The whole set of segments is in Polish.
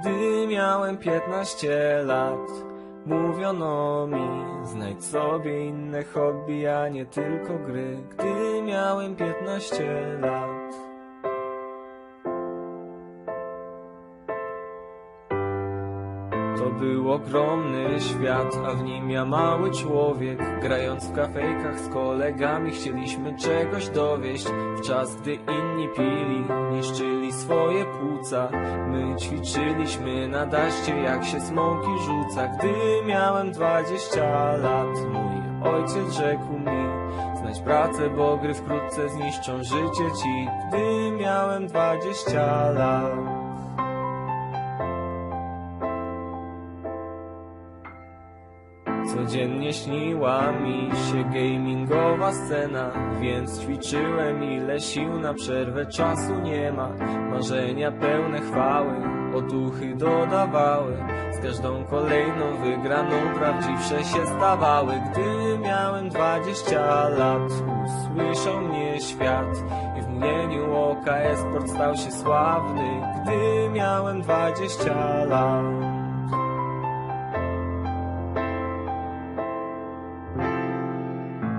Gdy miałem 15 lat, mówiono mi, znajdź sobie inne hobby, a nie tylko gry. Gdy miałem 15 lat. To był ogromny świat, a w nim ja mały człowiek. Grając w kafejkach z kolegami, chcieliśmy czegoś dowieść. W czas, gdy inni pili, niszczyli swoje płuca. My ćwiczyliśmy na daście, jak się smoki rzuca. Gdy miałem 20 lat, mój ojciec rzekł mi, znajdź pracę, bo gry wkrótce zniszczą życie ci. Gdy miałem 20 lat. Codziennie śniła mi się gamingowa scena Więc ćwiczyłem ile sił na przerwę czasu nie ma. Marzenia pełne chwały, otuchy dodawały. Z każdą kolejną wygraną prawdziwsze się stawały. Gdy miałem 20 lat usłyszał mnie świat I w mgnieniu oka esport stał się sławny. Gdy miałem 20 lat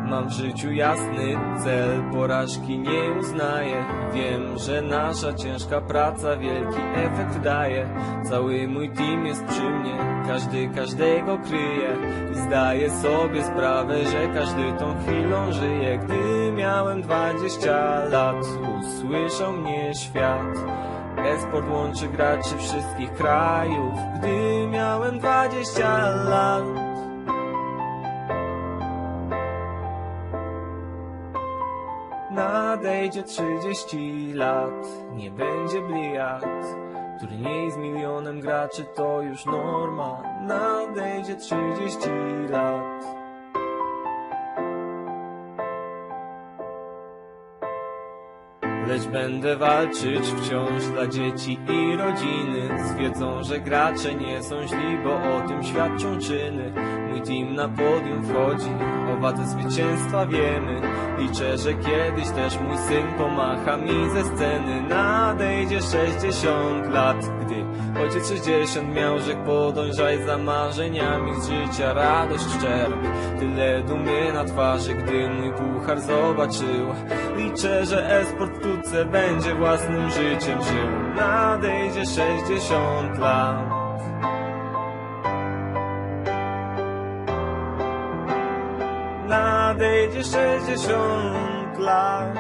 Mam w życiu jasny cel, porażki nie uznaję. Wiem, że nasza ciężka praca wielki efekt daje. Cały mój team jest przy mnie, każdy każdego kryje. I zdaję sobie sprawę, że każdy tą chwilą żyje. Gdy miałem 20 lat, usłyszał mnie świat. Esport łączy graczy wszystkich krajów. Gdy miałem 20 lat Nadejdzie 30 lat, nie będzie bliat. Turniej z milionem graczy to już norma. Nadejdzie 30 lat. Lecz będę walczyć wciąż dla dzieci i rodziny Z że gracze nie są źli, bo o tym świadczą czyny Mój team na podium wchodzi, o wadze zwycięstwa wiemy Liczę, że kiedyś też mój syn pomacha mi ze sceny. Nadejdzie 60 lat, gdy ojciec 60 miał Rzekł podążaj za marzeniami z życia radość czerp Tyle dumy na twarzy, gdy mój puchar zobaczył. Liczę, że esport wkrótce będzie własnym życiem żył. Nadejdzie 60 lat Nadejdzie 60 lat